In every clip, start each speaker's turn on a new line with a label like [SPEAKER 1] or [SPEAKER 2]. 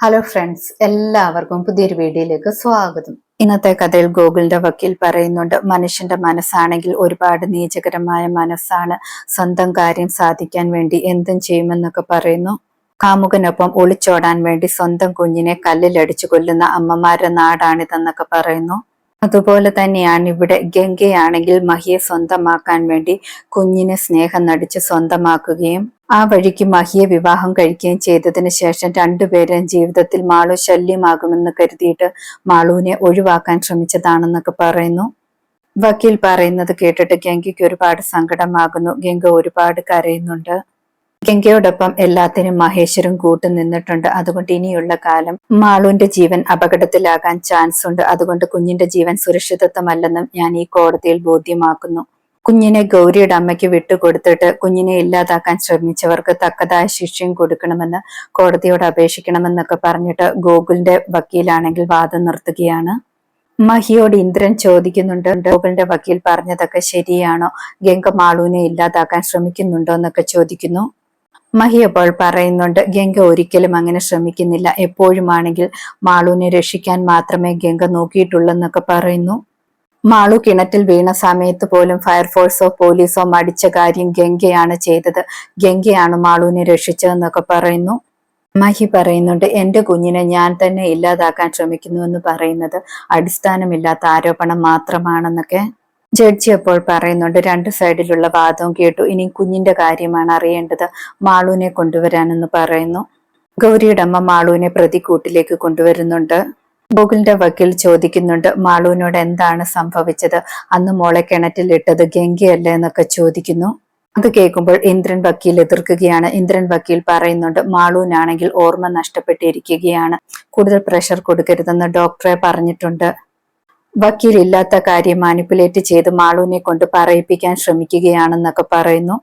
[SPEAKER 1] Hello friends എല്ലാവർക്കും പുതിയൊരു വീഡിയോയിലേക്ക് സ്വാഗതം. ഇന്നത്തെ കഥയിൽ ഗോകുലിന്റെ വക്കീൽ പറയുന്നുണ്ട് മനുഷ്യന്റെ മനസ്സാണെങ്കിൽ ഒരുപാട് നീചകരമായ മനസ്സാണ്. സ്വന്തം കാര്യം സാധിക്കാൻ വേണ്ടി എന്തും ചെയ്യുമെന്നൊക്കെ പറയുന്നു. കാമുകനൊപ്പം ഒളിച്ചോടാൻ വേണ്ടി സ്വന്തം കുഞ്ഞിനെ കല്ലിലടിച്ചു കൊല്ലുന്ന അമ്മമാരുടെ നാടാണിതെന്നൊക്കെ പറയുന്നു. അതുപോലെ തന്നെയാണ് ഇവിടെ ഗംഗയാണെങ്കിൽ മഹിയെ സ്വന്തമാക്കാൻ വേണ്ടി കുഞ്ഞിനെ സ്നേഹം നടിച്ച് സ്വന്തമാക്കുകയും ആ വഴിക്ക് മഹിയെ വിവാഹം കഴിക്കുകയും ചെയ്തതിനു ശേഷം രണ്ടുപേരും ജീവിതത്തിൽ മാളു ശല്യമാകുമെന്ന് കരുതിയിട്ട് മാളുവിനെ ഒഴിവാക്കാൻ ശ്രമിച്ചതാണെന്നൊക്കെ പറയുന്നു. വക്കീൽ പറയുന്നത് കേട്ടിട്ട് ഗംഗയ്ക്ക് ഒരുപാട് സങ്കടമാകുന്നു. ഗംഗ ഒരുപാട് കരയുന്നുണ്ട്. ഗംഗയോടൊപ്പം എല്ലാത്തിനും മഹേശ്വരും കൂട്ടു നിന്നിട്ടുണ്ട്. അതുകൊണ്ട് ഇനിയുള്ള കാലം മാളുവിന്റെ ജീവൻ അപകടത്തിലാകാൻ ചാൻസ് ഉണ്ട് അതുകൊണ്ട് കുഞ്ഞിന്റെ ജീവൻ സുരക്ഷിതത്വമല്ലെന്നും ഞാൻ ഈ കോടതിയിൽ ബോധ്യമാക്കുന്നു. കുഞ്ഞിനെ ഗൗരിയുടെ അമ്മയ്ക്ക് വിട്ടുകൊടുത്തിട്ട് കുഞ്ഞിനെ ഇല്ലാതാക്കാൻ ശ്രമിച്ചവർക്ക് തക്കതായ ശിക്ഷയും കൊടുക്കണമെന്ന് കോടതിയോട് അപേക്ഷിക്കണമെന്നൊക്കെ പറഞ്ഞിട്ട് ഗോകുലിന്റെ വക്കീലാണെങ്കിൽ വാദം നിർത്തുകയാണ്. മഹിയോട് ഇന്ദ്രൻ ചോദിക്കുന്നുണ്ട് ഗോകുലിന്റെ വക്കീൽ പറഞ്ഞതൊക്കെ ശരിയാണോ? ഗംഗ മാളുവിനെ ഇല്ലാതാക്കാൻ ശ്രമിക്കുന്നുണ്ടോ എന്നൊക്കെ ചോദിക്കുന്നു. മഹി അപ്പോൾ പറയുന്നുണ്ട് ഗംഗ ഒരിക്കലും അങ്ങനെ ശ്രമിക്കുന്നില്ല. എപ്പോഴുമാണെങ്കിൽ മാളുവിനെ രക്ഷിക്കാൻ മാത്രമേ ഗംഗ നോക്കിയിട്ടുള്ളൂ എന്നൊക്കെ പറയുന്നു. മാളു കിണറ്റിൽ വീണ സമയത്ത് പോലും ഫയർഫോഴ്സോ പോലീസോ മടിച്ച കാര്യം ഗംഗയാണ് ചെയ്തത്. ഗംഗയാണ് മാളുവിനെ രക്ഷിച്ചതെന്നൊക്കെ പറയുന്നു. മഹി പറയുന്നുണ്ട് എന്റെ കുഞ്ഞിനെ ഞാൻ തന്നെ ഇല്ലാതാക്കാൻ ശ്രമിക്കുന്നുവെന്ന് പറയുന്നത് അടിസ്ഥാനമില്ലാത്ത ആരോപണം മാത്രമാണെന്നൊക്കെ. ജഡ്ജി അപ്പോൾ പറയുന്നുണ്ട് രണ്ട് സൈഡിലുള്ള വാദവും കേട്ടു. ഇനി കുഞ്ഞിന്റെ കാര്യമാണ് അറിയേണ്ടത്. മാളുവിനെ കൊണ്ടുവരാനെന്ന് പറയുന്നു. ഗൗരിയുടെ അമ്മ മാളുവിനെ പ്രതിക്കൂട്ടിലേക്ക് കൊണ്ടുവരുന്നുണ്ട്. ഗോകുലിന്റെ വക്കീൽ ചോദിക്കുന്നുണ്ട് മാളുവിനോട് എന്താണ് സംഭവിച്ചത്? അന്ന് മോളെ കിണറ്റിലിട്ടത് ഗംഗയല്ലേ എന്നൊക്കെ ചോദിക്കുന്നു. അത് കേൾക്കുമ്പോൾ ഇന്ദ്രൻ വക്കീൽ എതിർക്കുകയാണ്. ഇന്ദ്രൻ വക്കീൽ പറയുന്നുണ്ട് മാളൂനാണെങ്കിൽ ഓർമ്മ നഷ്ടപ്പെട്ടിരിക്കുകയാണ്. കൂടുതൽ പ്രഷർ കൊടുക്കരുതെന്ന് ഡോക്ടറെ പറഞ്ഞിട്ടുണ്ട്. വക്കീൽ ഇല്ലാത്ത കാര്യം മാനിപ്പുലേറ്റ് ചെയ്ത് മാളൂനെ കൊണ്ട് പറയിപ്പിക്കാൻ ശ്രമിക്കുകയാണെന്നൊക്കെ പറയുന്നു.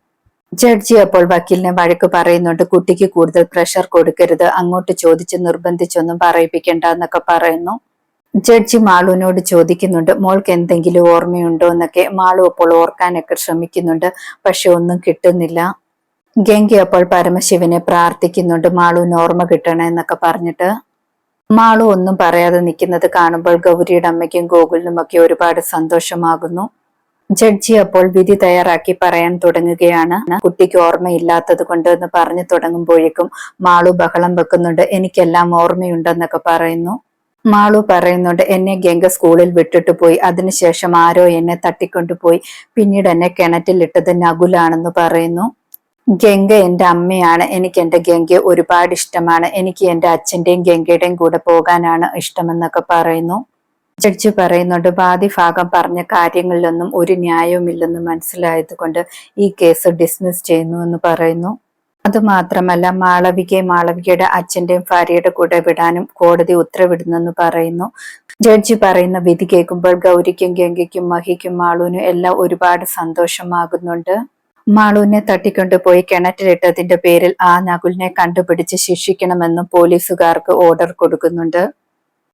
[SPEAKER 1] ജഡ്ജി അപ്പോൾ വക്കീലിനെ വഴക്ക് പറയുന്നുണ്ട്. കുട്ടിക്ക് കൂടുതൽ പ്രഷർ കൊടുക്കരുത്. അങ്ങോട്ട് ചോദിച്ച് നിർബന്ധിച്ചൊന്നും പറയിപ്പിക്കണ്ട എന്നൊക്കെ പറയുന്നു. ജഡ്ജി മാളുവിനോട് ചോദിക്കുന്നുണ്ട്. മോൾക്ക് എന്തെങ്കിലും ഓർമ്മയുണ്ടോ എന്നൊക്കെ മാളു അപ്പോൾ ഓർക്കാനൊക്കെ ശ്രമിക്കുന്നുണ്ട്. പക്ഷെ ഒന്നും കിട്ടുന്നില്ല. ഗംഗ അപ്പോൾ പരമശിവനെ പ്രാർത്ഥിക്കുന്നുണ്ട്. മാളുവിന് ഓർമ്മ കിട്ടണേ എന്നൊക്കെ പറഞ്ഞിട്ട്. മാളു ഒന്നും പറയാതെ നിൽക്കുന്നത് കാണുമ്പോൾ ഗൗരിയുടെ അമ്മയ്ക്കും ഗോകുലിനും ഒക്കെ ഒരുപാട് സന്തോഷമാകുന്നു. ജഡ്ജി അപ്പോൾ വിധി തയ്യാറാക്കി പറയാൻ തുടങ്ങുകയാണ്. കുട്ടിക്ക് ഓർമ്മയില്ലാത്തത് കൊണ്ട് എന്ന് പറഞ്ഞു തുടങ്ങുമ്പോഴേക്കും മാളു ബഹളം വെക്കുന്നുണ്ട്. എനിക്കെല്ലാം ഓർമ്മയുണ്ടെന്നൊക്കെ പറയുന്നു. മാളു പറയുന്നുണ്ട് എന്നെ ഗംഗ സ്കൂളിൽ വിട്ടിട്ട് പോയി. അതിനുശേഷം ആരോ എന്നെ തട്ടിക്കൊണ്ടുപോയി പിന്നീട് എന്നെ കിണറ്റിലിട്ടത് നകുലാണെന്ന് പറയുന്നു. ഗംഗ എന്റെ അമ്മയാണ്. എനിക്ക് എന്റെ ഗംഗയെ ഒരുപാട് ഇഷ്ടമാണ്. എനിക്ക് എന്റെ അച്ഛന്റെയും ഗംഗയുടെയും കൂടെ പോകാനാണ് ഇഷ്ടമെന്നൊക്കെ പറയുന്നു. ജഡ്ജി പറയുന്നുണ്ട് ബാധി ഭാഗം പറഞ്ഞ കാര്യങ്ങളിലൊന്നും ഒരു ന്യായവുമില്ലെന്ന് മനസ്സിലായത് കൊണ്ട് ഈ കേസ് ഡിസ്മിസ് ചെയ്യുന്നു എന്ന് പറയുന്നു. അതുമാത്രമല്ല മാളവികയെ മാളവികയുടെ അച്ഛന്റെയും ഭാര്യയുടെ കൂടെ വിടാനും കോടതി ഉത്തരവിടുന്നെന്ന് പറയുന്നു. ജഡ്ജി പറയുന്ന വിധി കേൾക്കുമ്പോൾ ഗൗരിക്കും ഗംഗയ്ക്കും മഹിക്കും മാളൂനും എല്ലാം ഒരുപാട് സന്തോഷമാകുന്നുണ്ട്. മാളൂനെ തട്ടിക്കൊണ്ടുപോയി കിണറ്റിലിട്ടതിന്റെ പേരിൽ ആ നകുലിനെ കണ്ടുപിടിച്ച് ശിക്ഷിക്കണമെന്നും പോലീസുകാർക്ക് ഓർഡർ കൊടുക്കുന്നുണ്ട്.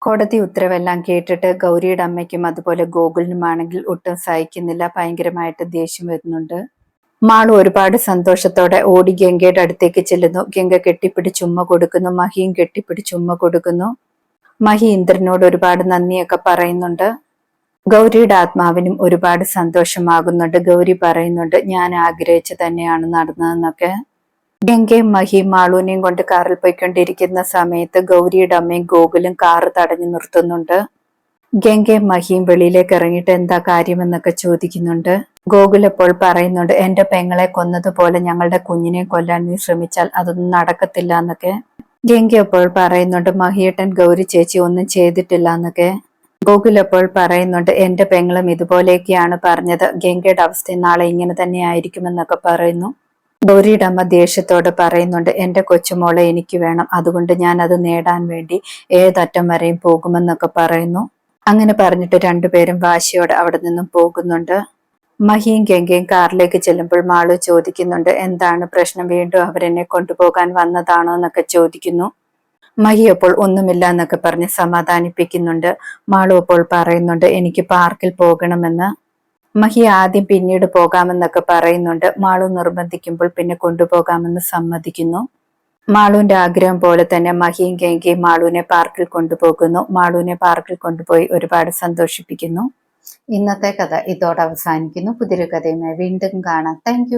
[SPEAKER 1] കോടതി ഉത്തരവെല്ലാം കേട്ടിട്ട് ഗൗരിയുടെ അമ്മയ്ക്കും അതുപോലെ ഗോകുലിനുമാണെങ്കിൽ ഒട്ടും സഹിക്കുന്നില്ല. ഭയങ്കരമായിട്ട് ദേഷ്യം വരുന്നുണ്ട്. മാളു ഒരുപാട് സന്തോഷത്തോടെ ഓടി ഗംഗയുടെ അടുത്തേക്ക് ചെല്ലുന്നു. ഗംഗ കെട്ടിപ്പിടിച്ച് ഉമ്മ കൊടുക്കുന്നു. മഹിയും കെട്ടിപ്പിടിച്ച് ഉമ്മ കൊടുക്കുന്നു. മഹി ഇന്ദ്രനോട് ഒരുപാട് നന്ദിയൊക്കെ പറയുന്നുണ്ട്. ഗൗരിയുടെ ആത്മാവിനും ഒരുപാട് സന്തോഷമാകുന്നുണ്ട്. ഗൗരി പറയുന്നുണ്ട് ഞാൻ ആഗ്രഹിച്ചു തന്നെയാണ് നടന്നതെന്നൊക്കെ. ഗംഗയും മഹിമാളൂനെയും മാളൂനെയും കൊണ്ട് കാറിൽ പോയിക്കൊണ്ടിരിക്കുന്ന സമയത്ത് ഗൗരിയുടെ അമ്മയും ഗോകുലും കാറ് തടഞ്ഞു നിർത്തുന്നുണ്ട്. ഗംഗയും മഹിയും വെളിയിലേക്ക് ഇറങ്ങിയിട്ട് എന്താ കാര്യമെന്നൊക്കെ ചോദിക്കുന്നുണ്ട്. ഗോകുൽ അപ്പോൾ പറയുന്നുണ്ട് എന്റെ പെങ്ങളെ കൊന്നതുപോലെ ഞങ്ങളുടെ കുഞ്ഞിനെ കൊല്ലാൻ നീ ശ്രമിച്ചാൽ അതൊന്നും നടക്കത്തില്ല എന്നൊക്കെ. ഗംഗ അപ്പോൾ പറയുന്നുണ്ട് മഹിയേട്ടൻ ഗൗരി ചേച്ചി ഒന്നും ചെയ്തിട്ടില്ല എന്നൊക്കെ. ഗോകുൽ അപ്പോൾ പറയുന്നുണ്ട് എന്റെ പെങ്ങളും ഇതുപോലെയൊക്കെയാണ് പറഞ്ഞത്. ഗംഗയുടെ അവസ്ഥ നാളെ ഇങ്ങനെ തന്നെ ആയിരിക്കുമെന്നൊക്കെ പറയുന്നു. ഗൗരിയുടെ അമ്മ ദേഷ്യത്തോട് പറയുന്നുണ്ട് എന്റെ കൊച്ചുമോളെ എനിക്ക് വേണം. അതുകൊണ്ട് ഞാൻ അത് നേടാൻ വേണ്ടി ഏതറ്റം വരെയും പോകുമെന്നൊക്കെ പറയുന്നു. അങ്ങനെ പറഞ്ഞിട്ട് രണ്ടുപേരും വാശിയോടെ അവിടെ നിന്നും പോകുന്നുണ്ട്. മഹിയും ഗംഗയും കാറിലേക്ക് ചെല്ലുമ്പോൾ മാളു ചോദിക്കുന്നുണ്ട് എന്താണ് പ്രശ്നം? വീണ്ടും അവരെന്നെ കൊണ്ടുപോകാൻ വന്നതാണോ എന്നൊക്കെ ചോദിക്കുന്നു. മഹി അപ്പോൾ ഒന്നുമില്ല എന്നൊക്കെ പറഞ്ഞ് സമാധാനിപ്പിക്കുന്നുണ്ട്. മാളു അപ്പോൾ പറയുന്നുണ്ട് എനിക്ക് പാർക്കിൽ പോകണമെന്ന്. മഹി ആദ്യം പിന്നീട് പോകാമെന്നൊക്കെ പറയുന്നുണ്ട്. മാളു നിർബന്ധിക്കുമ്പോൾ പിന്നെ കൊണ്ടുപോകാമെന്ന് സമ്മതിക്കുന്നു. മാളുവിന്റെ ആഗ്രഹം പോലെ തന്നെ മഹിയും ഗംഗയും മാളുവിനെ പാർക്കിൽ കൊണ്ടുപോകുന്നു. മാളുവിനെ പാർക്കിൽ കൊണ്ടുപോയി ഒരുപാട് സന്തോഷിപ്പിക്കുന്നു. ഇന്നത്തെ കഥ ഇതോടെ അവസാനിക്കുന്നു. പുതിയൊരു കഥയുമായി വീണ്ടും കാണാം. താങ്ക്